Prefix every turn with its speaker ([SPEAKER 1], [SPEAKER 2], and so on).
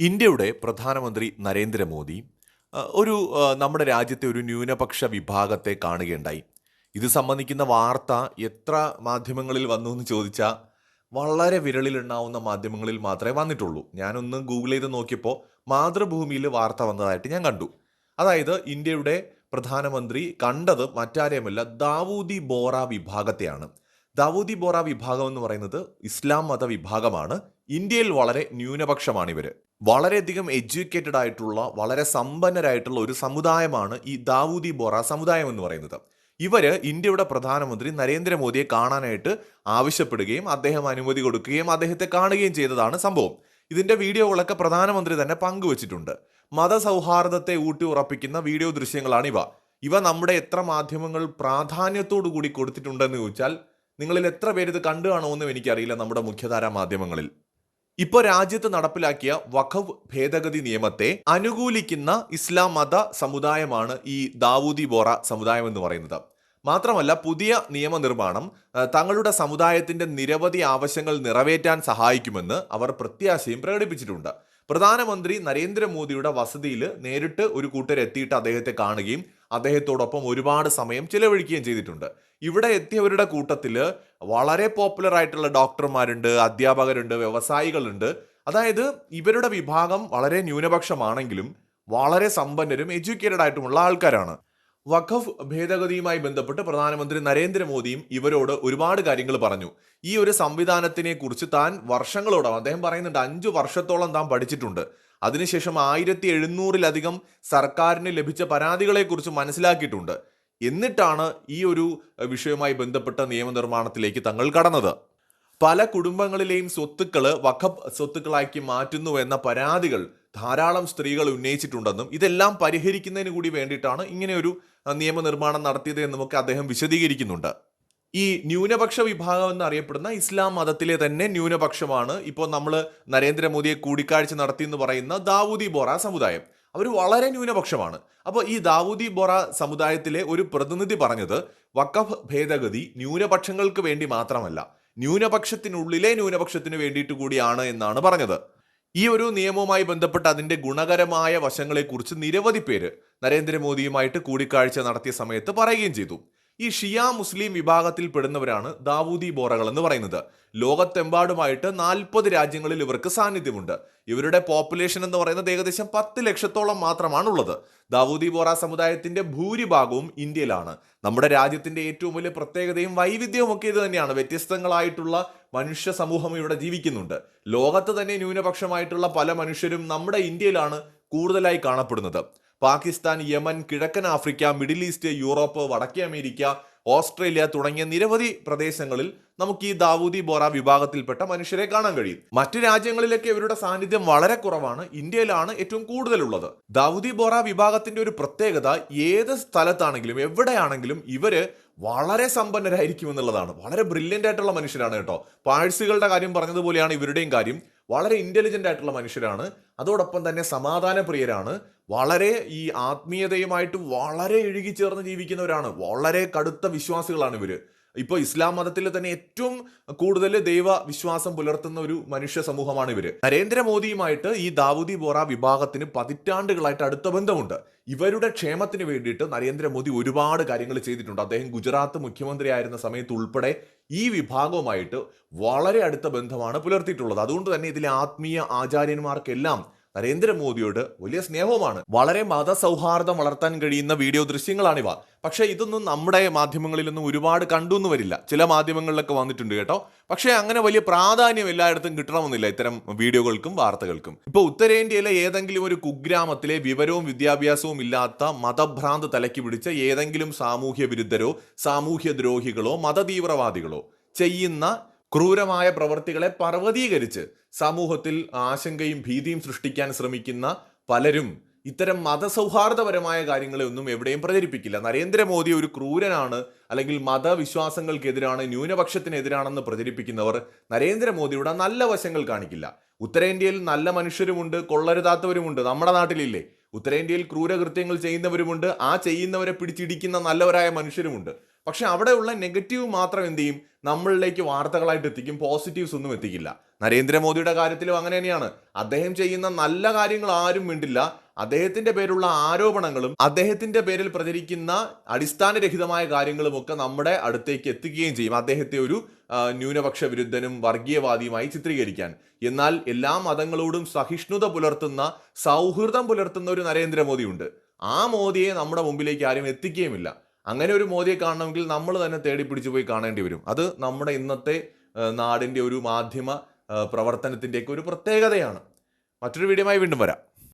[SPEAKER 1] ഇന്ത്യയുടെ പ്രധാനമന്ത്രി നരേന്ദ്രമോദി ഒരു നമ്മുടെ രാജ്യത്തെ ഒരു ന്യൂനപക്ഷ വിഭാഗത്തെ കാണുകയുണ്ടായി. ഇത് സംബന്ധിക്കുന്ന വാർത്ത എത്ര മാധ്യമങ്ങളിൽ വന്നു എന്ന് ചോദിച്ചാൽ വളരെ വിരളിലുണ്ടാവുന്ന മാധ്യമങ്ങളിൽ മാത്രമേ വന്നിട്ടുള്ളൂ. ഞാനൊന്ന് ഗൂഗിൾ ചെയ്ത് നോക്കിയപ്പോൾ മാതൃഭൂമിയിൽ വാർത്ത വന്നതായിട്ട് ഞാൻ കണ്ടു. അതായത് ഇന്ത്യയുടെ പ്രധാനമന്ത്രി കണ്ടത് മറ്റാരെയുമല്ല ദാവൂദി ബോറ വിഭാഗത്തെയാണ്. ദാവൂദി ബോറ വിഭാഗം എന്ന് പറയുന്നത് ഇസ്ലാം മത വിഭാഗമാണ്. ഇന്ത്യയിൽ വളരെ ന്യൂനപക്ഷമാണ് ഇവർ വളരെയധികം എഡ്യൂക്കേറ്റഡ് ആയിട്ടുള്ള വളരെ സമ്പന്നരായിട്ടുള്ള ഒരു സമുദായമാണ് ഈ ദാവൂദി ബോറ സമുദായം എന്ന് പറയുന്നത്. ഇവർ ഇന്ത്യയുടെ പ്രധാനമന്ത്രി നരേന്ദ്രമോദിയെ കാണാനായിട്ട് ആവശ്യപ്പെടുകയും അദ്ദേഹം അനുമതി കൊടുക്കുകയും അദ്ദേഹത്തെ കാണുകയും ചെയ്തതാണ് സംഭവം. ഇതിന്റെ വീഡിയോകളൊക്കെ പ്രധാനമന്ത്രി തന്നെ പങ്കുവച്ചിട്ടുണ്ട്. മതസൗഹാർദ്ദത്തെ ഊട്ടി ഉറപ്പിക്കുന്ന വീഡിയോ ദൃശ്യങ്ങളാണ് ഇവ. ഇവ നമ്മുടെ എത്ര മാധ്യമങ്ങൾ പ്രാധാന്യത്തോടു കൂടി കൊടുത്തിട്ടുണ്ടെന്ന് ചോദിച്ചാൽ നിങ്ങളിൽ എത്ര പേര് ഇത് കണ്ടു കാണുമെന്നും എനിക്കറിയില്ല നമ്മുടെ മുഖ്യധാരാ മാധ്യമങ്ങളിൽ. ഇപ്പോൾ രാജ്യത്ത് നടപ്പിലാക്കിയ വഖഫ് ഭേദഗതി നിയമത്തെ അനുകൂലിക്കുന്ന ഇസ്ലാം മത സമുദായമാണ് ഈ ദാവൂദി ബോറ സമുദായം എന്ന് പറയുന്നത്. മാത്രമല്ല പുതിയ നിയമനിർമ്മാണം തങ്ങളുടെ സമുദായത്തിന്റെ നിരവധി ആവശ്യങ്ങൾ നിറവേറ്റാൻ സഹായിക്കുമെന്ന് അവർ പ്രത്യാശയും പ്രകടിപ്പിച്ചിട്ടുണ്ട്. പ്രധാനമന്ത്രി നരേന്ദ്രമോദിയുടെ വസതിയിൽ നേരിട്ട് ഒരു കൂട്ടരെത്തിയിട്ട് അദ്ദേഹത്തെ കാണുകയും അദ്ദേഹത്തോടൊപ്പം ഒരുപാട് സമയം ചിലവഴിക്കുകയും ചെയ്തിട്ടുണ്ട്. ഇവിടെ എത്തിയവരുടെ കൂട്ടത്തിൽ വളരെ പോപ്പുലർ ആയിട്ടുള്ള ഡോക്ടർമാരുണ്ട് അധ്യാപകരുണ്ട് വ്യവസായികളുണ്ട്. അതായത് ഇവരുടെ വിഭാഗം വളരെ ന്യൂനപക്ഷമാണെങ്കിലും വളരെ സമ്പന്നരും എഡ്യൂക്കേറ്റഡ് ആയിട്ടുമുള്ള ആൾക്കാരാണ്. വഖഫ് ഭേദഗതിയുമായി ബന്ധപ്പെട്ട് പ്രധാനമന്ത്രി നരേന്ദ്രമോദിയും ഇവരോട് ഒരുപാട് കാര്യങ്ങൾ പറഞ്ഞു. ഈ ഒരു സംവിധാനത്തിനെ കുറിച്ച് താൻ വർഷങ്ങളോടാണ് അദ്ദേഹം പറയുന്നുണ്ട് അഞ്ചു വർഷത്തോളം താൻ പഠിച്ചിട്ടുണ്ട്. അതിനുശേഷം ആയിരത്തി എഴുന്നൂറിലധികം സർക്കാരിന് ലഭിച്ച പരാതികളെ കുറിച്ച് മനസ്സിലാക്കിയിട്ടുണ്ട്. എന്നിട്ടാണ് ഈ ഒരു വിഷയവുമായി ബന്ധപ്പെട്ട നിയമനിർമ്മാണത്തിലേക്ക് തങ്ങൾ കടന്നത്. പല കുടുംബങ്ങളിലെയും സ്വത്തുക്കൾ വഖഫ് സ്വത്തുക്കളാക്കി മാറ്റുന്നു എന്ന പരാതികൾ ധാരാളം സ്ത്രീകൾ ഉന്നയിച്ചിട്ടുണ്ടെന്നും ഇതെല്ലാം പരിഹരിക്കുന്നതിന് കൂടി വേണ്ടിയിട്ടാണ് ഇങ്ങനെ ഒരു നിയമനിർമ്മാണം നടത്തിയത് എന്നുമൊക്കെ അദ്ദേഹം വിശദീകരിക്കുന്നുണ്ട്. ഈ ന്യൂനപക്ഷ വിഭാഗം എന്നറിയപ്പെടുന്ന ഇസ്ലാം മതത്തിലെ തന്നെ ന്യൂനപക്ഷമാണ് ഇപ്പോൾ നമ്മൾ നരേന്ദ്രമോദിയെ കൂടിക്കാഴ്ച നടത്തി എന്ന് പറയുന്ന ദാവൂദി ബോറ സമുദായം. അവർ വളരെ ന്യൂനപക്ഷമാണ്. അപ്പോൾ ഈ ദാവൂദി ബോറ സമുദായത്തിലെ ഒരു പ്രതിനിധി പറഞ്ഞത് വക്കഫ് ഭേദഗതി ന്യൂനപക്ഷങ്ങൾക്ക് വേണ്ടി മാത്രമല്ല ന്യൂനപക്ഷത്തിനുള്ളിലെ ന്യൂനപക്ഷത്തിന് വേണ്ടിയിട്ട് കൂടിയാണ് എന്നാണ് പറഞ്ഞത്. ഈ ഒരു നിയമവുമായി ബന്ധപ്പെട്ട് അതിന്റെ ഗുണകരമായ വശങ്ങളെക്കുറിച്ച് നിരവധി പേര് നരേന്ദ്രമോദിയുമായിട്ട് കൂടിക്കാഴ്ച നടത്തിയ സമയത്ത് പറയുകയും ചെയ്തു. ഈ ഷിയ മുസ്ലിം വിഭാഗത്തിൽ പെടുന്നവരാണ് ദാവൂദി ബോറകൾ എന്ന് പറയുന്നത്. ലോകത്തെമ്പാടുമായിട്ട് നാൽപ്പത് രാജ്യങ്ങളിൽ ഇവർക്ക് സാന്നിധ്യമുണ്ട്. ഇവരുടെ പോപ്പുലേഷൻ എന്ന് പറയുന്നത് ഏകദേശം പത്ത് ലക്ഷത്തോളം മാത്രമാണുള്ളത്. ദാവൂദി ബോറ സമുദായത്തിന്റെ ഭൂരിഭാഗവും ഇന്ത്യയിലാണ്. നമ്മുടെ രാജ്യത്തിന്റെ ഏറ്റവും വലിയ പ്രത്യേകതയും വൈവിധ്യവും ഒക്കെ ഇത് തന്നെയാണ്. വ്യത്യസ്തങ്ങളായിട്ടുള്ള മനുഷ്യ സമൂഹം ഇവിടെ ജീവിക്കുന്നുണ്ട്. ലോകത്ത് തന്നെ ന്യൂനപക്ഷമായിട്ടുള്ള പല മനുഷ്യരും നമ്മുടെ ഇന്ത്യയിലാണ് കൂടുതലായി കാണപ്പെടുന്നത്. പാകിസ്ഥാൻ യമൻ കിഴക്കൻ ആഫ്രിക്ക മിഡിൽ ഈസ്റ്റ് യൂറോപ്പ് വടക്കേ അമേരിക്ക ഓസ്ട്രേലിയ തുടങ്ങിയ നിരവധി പ്രദേശങ്ങളിൽ നമുക്ക് ഈ ദാവൂദി ബോറ വിഭാഗത്തിൽപ്പെട്ട മനുഷ്യരെ കാണാൻ കഴിയും. മറ്റു രാജ്യങ്ങളിലൊക്കെ ഇവരുടെ സാന്നിധ്യം വളരെ കുറവാണ്. ഇന്ത്യയിലാണ് ഏറ്റവും കൂടുതലുള്ളത്. ദാവൂദി ബോറ വിഭാഗത്തിന്റെ ഒരു പ്രത്യേകത ഏത് സ്ഥലത്താണെങ്കിലും എവിടെയാണെങ്കിലും ഇവർ വളരെ സമ്പന്നരായിരിക്കും എന്നുള്ളതാണ്. വളരെ ബ്രില്യന്റ് ആയിട്ടുള്ള മനുഷ്യരാണ് കേട്ടോ. പാഴ്സുകളുടെ കാര്യം പറഞ്ഞതുപോലെയാണ് ഇവരുടെയും കാര്യം. വളരെ ഇന്റലിജന്റ് ആയിട്ടുള്ള മനുഷ്യരാണ്. അതോടൊപ്പം തന്നെ സമാധാന പ്രിയരാണ് വളരെ ഈ ആത്മീയതയുമായിട്ട് വളരെ ഇഴുകിച്ചേർന്ന് ജീവിക്കുന്നവരാണ്. വളരെ കടുത്ത വിശ്വാസികളാണ് ഇവർ. ഇപ്പോൾ ഇസ്ലാം മതത്തിൽ തന്നെ ഏറ്റവും കൂടുതൽ ദൈവ വിശ്വാസം പുലർത്തുന്ന ഒരു മനുഷ്യ സമൂഹമാണ് ഇവർ നരേന്ദ്രമോദിയുമായിട്ട് ഈ ദാവൂദി ബോറ വിഭാഗത്തിന് പതിറ്റാണ്ടുകളായിട്ട് അടുത്ത ബന്ധമുണ്ട്. ഇവരുടെ ക്ഷേമത്തിന് വേണ്ടിയിട്ട് നരേന്ദ്രമോദി ഒരുപാട് കാര്യങ്ങൾ ചെയ്തിട്ടുണ്ട്. അദ്ദേഹം ഗുജറാത്ത് മുഖ്യമന്ത്രി ആയിരുന്ന സമയത്ത് ഉൾപ്പെടെ ഈ വിഭാഗവുമായിട്ട് വളരെ അടുത്ത ബന്ധമാണ് പുലർത്തിയിട്ടുള്ളത്. അതുകൊണ്ട് തന്നെ ഇതിലെ ആത്മീയ ആചാര്യന്മാർക്കെല്ലാം നരേന്ദ്രമോദിയോട് വലിയ സ്നേഹവുമാണ്. വളരെ മതസൗഹാർദ്ദം വളർത്താൻ കഴിയുന്ന വീഡിയോ ദൃശ്യങ്ങളാണിവ. പക്ഷേ ഇതൊന്നും നമ്മുടെ മാധ്യമങ്ങളിലൊന്നും ഒരുപാട് കണ്ടു എന്ന് വരില്ല. ചില മാധ്യമങ്ങളിലൊക്കെ വന്നിട്ടുണ്ട് കേട്ടോ. പക്ഷേ അങ്ങനെ വലിയ പ്രാധാന്യം എല്ലായിടത്തും കിട്ടണമെന്നില്ല ഇത്തരം വീഡിയോകൾക്കും വാർത്തകൾക്കും. ഇപ്പോൾ ഉത്തരേന്ത്യയിലെ ഏതെങ്കിലും ഒരു കുഗ്രാമത്തിലെ വിവരവും വിദ്യാഭ്യാസവും ഇല്ലാത്ത മതഭ്രാന്ത് തലക്കി പിടിച്ച ഏതെങ്കിലും സാമൂഹ്യ വിരുദ്ധരോ സാമൂഹ്യ ദ്രോഹികളോ മതതീവ്രവാദികളോ ചെയ്യുന്ന ക്രൂരമായ പ്രവർത്തികളെ പർവതീകരിച്ച് സമൂഹത്തിൽ ആശങ്കയും ഭീതിയും സൃഷ്ടിക്കാൻ ശ്രമിക്കുന്ന പലരും ഇത്തരം മതസൗഹാർദ്ദപരമായ കാര്യങ്ങളെ ഒന്നും എവിടെയും പ്രചരിപ്പിക്കില്ല. നരേന്ദ്രമോദി ഒരു ക്രൂരനാണ് അല്ലെങ്കിൽ മതവിശ്വാസങ്ങൾക്കെതിരാണ് ന്യൂനപക്ഷത്തിനെതിരാണെന്ന് പ്രചരിപ്പിക്കുന്നവർ നരേന്ദ്രമോദിയുടെ നല്ല വശങ്ങൾ കാണിക്കില്ല. ഉത്തരേന്ത്യയിൽ നല്ല മനുഷ്യരുമുണ്ട് കൊള്ളരുതാത്തവരുമുണ്ട്. നമ്മുടെ നാട്ടിലില്ലേ? ഉത്തരേന്ത്യയിൽ ക്രൂരകൃത്യങ്ങൾ ചെയ്യുന്നവരുമുണ്ട് ആ ചെയ്യുന്നവരെ പിടിച്ചിടിക്കുന്ന നല്ലവരായ മനുഷ്യരുമുണ്ട്. പക്ഷെ അവിടെയുള്ള നെഗറ്റീവ് മാത്രം എന്ത് ചെയ്യും? നമ്മളിലേക്ക് വാർത്തകളായിട്ട് എത്തിക്കും പോസിറ്റീവ്സ് ഒന്നും എത്തിക്കില്ല. നരേന്ദ്രമോദിയുടെ കാര്യത്തിലും അങ്ങനെ തന്നെയാണ്. അദ്ദേഹം ചെയ്യുന്ന നല്ല കാര്യങ്ങൾ ആരും മിണ്ടില്ല. അദ്ദേഹത്തിന്റെ പേരുള്ള ആരോപണങ്ങളും അദ്ദേഹത്തിന്റെ പേരിൽ പ്രചരിക്കുന്ന അടിസ്ഥാനരഹിതമായ കാര്യങ്ങളും ഒക്കെ നമ്മുടെ അടുത്തേക്ക് എത്തുകയും ചെയ്യും. അദ്ദേഹത്തെ ഒരു ന്യൂനപക്ഷ വിരുദ്ധനും വർഗീയവാദിയുമായി ചിത്രീകരിക്കാൻ. എന്നാൽ എല്ലാ മതങ്ങളോടും സഹിഷ്ണുത പുലർത്തുന്ന സൗഹൃദം പുലർത്തുന്ന ഒരു നരേന്ദ്രമോദിയുണ്ട്. ആ മോദിയെ നമ്മുടെ മുമ്പിലേക്ക് ആരും എത്തിക്കുകയുമില്ല. അങ്ങനെ ഒരു മോദിയെ കാണണമെങ്കിൽ നമ്മൾ തന്നെ തേടി പിടിച്ചു പോയി കാണേണ്ടി വരും. അത് നമ്മുടെ ഇന്നത്തെ നാടിന്റെ ഒരു മാധ്യമ പ്രവർത്തനത്തിന്റെയൊക്കെ ഒരു പ്രത്യേകതയാണ്. മറ്റൊരു വീഡിയോമായി വീണ്ടും വരാം.